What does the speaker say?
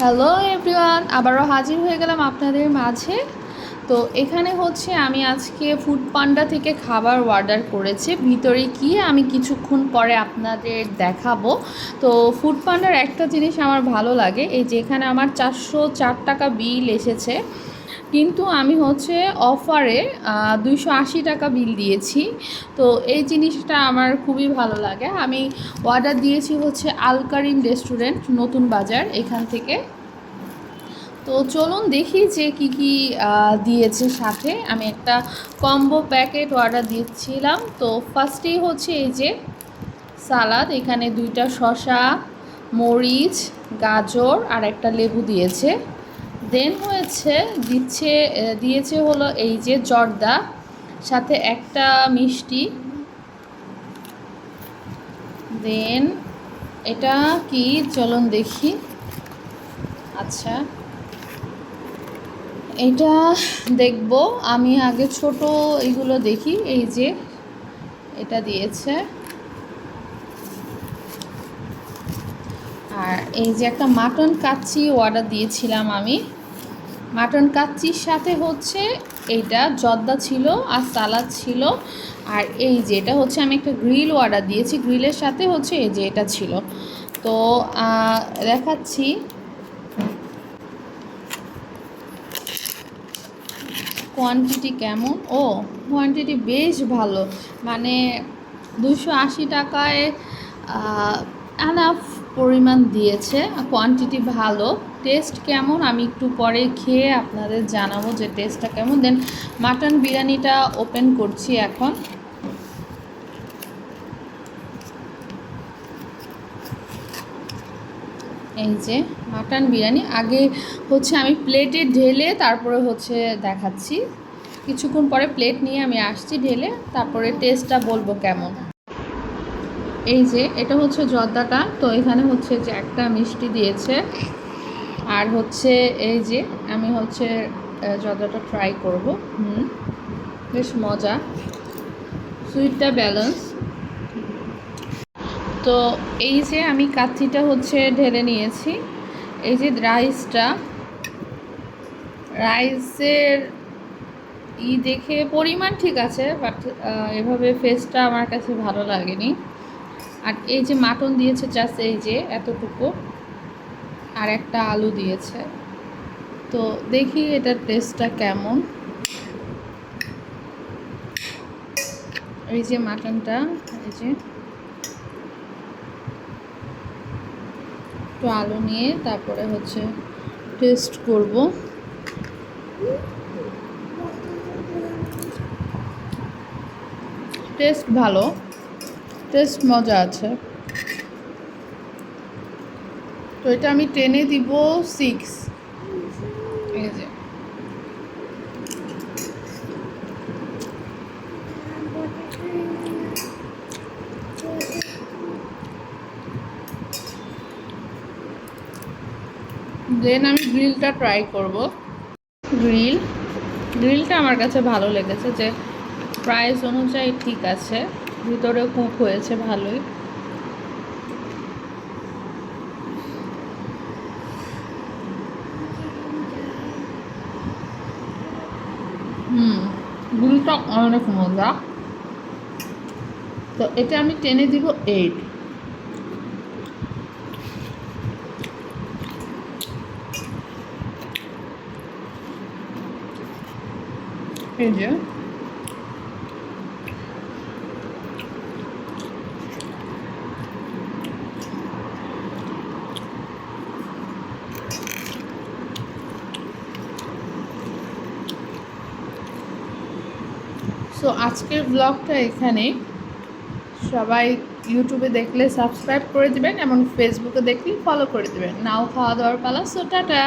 Hello everyone আবারও হাজির হয়ে গেলাম আপনাদের মাঝে। তো এখানে হচ্ছে আমি আজকে ফুড পান্ডা থেকে খাবার অর্ডার করেছি। ভিতরে কি আমি কিছুক্ষণ পরে আপনাদের দেখাবো। তো ফুড পান্ডার একটা জিনিস আমার ভালো লাগে, এই যে এখানে আমার চারশো চার টাকা বিল এসেছে। কিন্তু আমি হচ্ছে অফারে দুইশো আশি টাকা বিল দিয়েছি। তো এই জিনিসটা আমার খুবই ভালো লাগে। আমি অর্ডার দিয়েছি হচ্ছে আলকারিম রেস্টুরেন্ট নতুন বাজার, এখান থেকে। তো চলুন দেখি যে কি কি দিয়েছে সাথে। আমি একটা কম্বো প্যাকেট অর্ডার দিচ্ছিলাম। তো ফার্স্টেই হচ্ছে এই যে সালাদ এখানে দুইটা শশা মরিচ, গাজর আর একটা লেবু দিয়েছে। দেন হয়েছে, দিচ্ছে দিয়েছে হলো এই যে জর্দা, সাথে একটা মিষ্টি। দেন এটা কি? চলুন দেখি। আচ্ছা। এটা দেখব। আমি আগে ছোট এগুলো দেখি, এই যে এটা দিয়েছে। আর এই যে একটা মাটন কাচ্চি অর্ডার দিয়েছিলাম আমি। মাটন কাচ্চির সাথে হচ্ছে এইটা জর্দা ছিল আর সালাদ ছিল। আর এই যে এটা হচ্ছে আমি একটা গ্রিল অর্ডার দিয়েছি। গ্রিলের সাথে হচ্ছে এই যে এটা ছিল। তো দেখাচ্ছি। কোয়ান্টিটি কেমন? ও কোয়ান্টিটি বেশ ভালো। মানে দুশো আশি টাকায় আনাফ পরিমাণ দিয়েছে। কোয়ান্টিটি ভালো। টেস্ট কেমন? আমি একটু পরে খেয়ে আপনাদের জানাব যে টেস্টটা কেমন। দেন মাটন বিরিয়ানিটা ওপেন করছি এখন। এই যে মাটন বিরিয়ানি। আগে হচ্ছে আমি প্লেটে ঢেলে তারপরে হচ্ছে দেখাচ্ছি। কিছুক্ষণ পরে প্লেট নিয়ে আমি আসছি ঢেলে, তারপরে টেস্টটা বলব কেমন। এই যে এটা হচ্ছে জর্দাটা, তো এখানে হচ্ছে যে একটা মিষ্টি দিয়েছে। আর হচ্ছে এই যে আমি হচ্ছে জর্দাটা ট্রাই করব। হুম, বেশ মজা। সুইটটা ব্যালেন্স তো এই যে আমি কাচ্চিটা হচ্ছে ঢেলে নিয়েছি। এই যে রাইসটা, রাইসের ই দেখে পরিমাণ ঠিক আছে বাট এভাবে ফেসটা আমার কাছে ভালো লাগেনি। আর এই যে মাটন দিয়েছে জাস্ট এই যে এতটুকু, আর একটা আলু দিয়েছে। তো দেখি এটার টেস্টটা কেমন। এই যে মাটনটা, এই যে একটু আলু নিয়ে তারপরে হচ্ছে টেস্ট করব। টেস্ট ভালো, টেস্ট মজা আছে। তো এটা আমি টেনে দিব সিক্স এই যে দেন আমি গ্রিলটা ট্রাই করব। গ্রিল গ্রিলটা আমার কাছে ভালো লেগেছে যে প্রাইস অনুযায়ী ঠিক আছে ভিতরে কুক হয়েছে ভালোই। হুম গ্রিলটা অনেক মজা। তো এটা আমি টেনে দিব এইট যে সো আজকের ব্লগটা এখানে। সবাই ইউটিউবে দেখলে সাবস্ক্রাইব করে দেবেন এবং ফেসবুকে দেখলে ফলো করে দেবেন। নাও খাওয়া দাওয়ার পালা। So tata!